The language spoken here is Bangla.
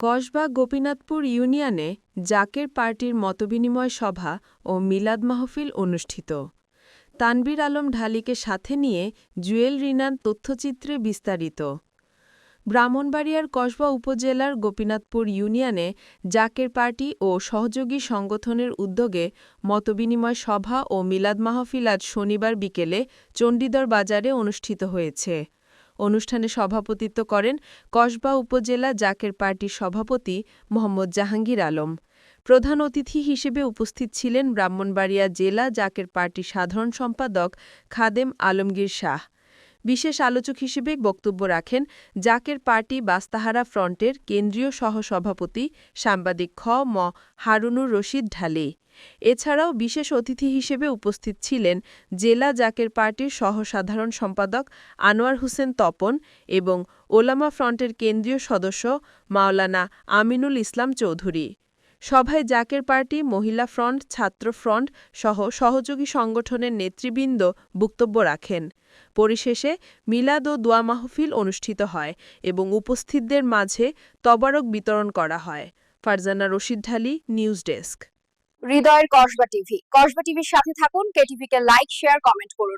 কসবা গোপীনাথপুর ইউনিয়নে জাকের পার্টির মতবিনিময় সভা ও মিলাদ মাহফিল অনুষ্ঠিত। তানবীর আলম ঢালিকে সাথে নিয়ে জুয়েল রিনার তথ্যচিত্রে বিস্তারিত। ব্রাহ্মণবাড়িয়ার কসবা উপজেলার গোপীনাথপুর ইউনিয়নে জাকের পার্টি ও সহযোগী সংগঠনের উদ্যোগে মতবিনিময় সভা ও মিলাদ মাহফিল আজ শনিবার বিকেলে চণ্ডীদর বাজারে অনুষ্ঠিত হয়েছে। অনুষ্ঠানে সভাপতিত্ব করেন কসবা উপজেলা জাকের পার্টির সভাপতি মোহাম্মদ জাহাঙ্গীর আলম। প্রধান অতিথি হিসেবে উপস্থিত ছিলেন ব্রাহ্মণবাড়িয়া জেলা জাকের পার্টির সাধারণ সম্পাদক খাদেম আলমগীর শাহ। বিশেষ আলোচক হিসেবে বক্তব্য রাখেন জাকের পার্টি বাস্তাহারা ফ্রন্টের কেন্দ্রীয় সহসভাপতি সাংবাদিক খ ম হারুনুর রশিদ ঢালি। এছাড়াও বিশেষ অতিথি হিসেবে উপস্থিত ছিলেন জেলা জাকের পার্টির সহসাধারণ সম্পাদক আনোয়ার হোসেন তপন এবং ওলামা ফ্রন্টের কেন্দ্রীয় সদস্য মাওলানা আমিনুল ইসলাম চৌধুরী। সভায় জাকের পার্টি, মহিলা ফ্রন্ট, ছাত্র ফ্রন্ট সহ সহযোগী সংগঠনের নেতৃবৃন্দ বক্তব্য রাখেন। পরিশেষে মিলাদ ও দোয়া মাহফিল অনুষ্ঠিত হয় এবং উপস্থিতদের মাঝে তবারক বিতরণ করা হয়। Farzana Rashid Dhali, news desk. হৃদয়ের কসবা টিভি। কসবা টিভির সাথে থাকুন কেটিভিকে লাইক, শেয়ার, কমেন্ট করুন।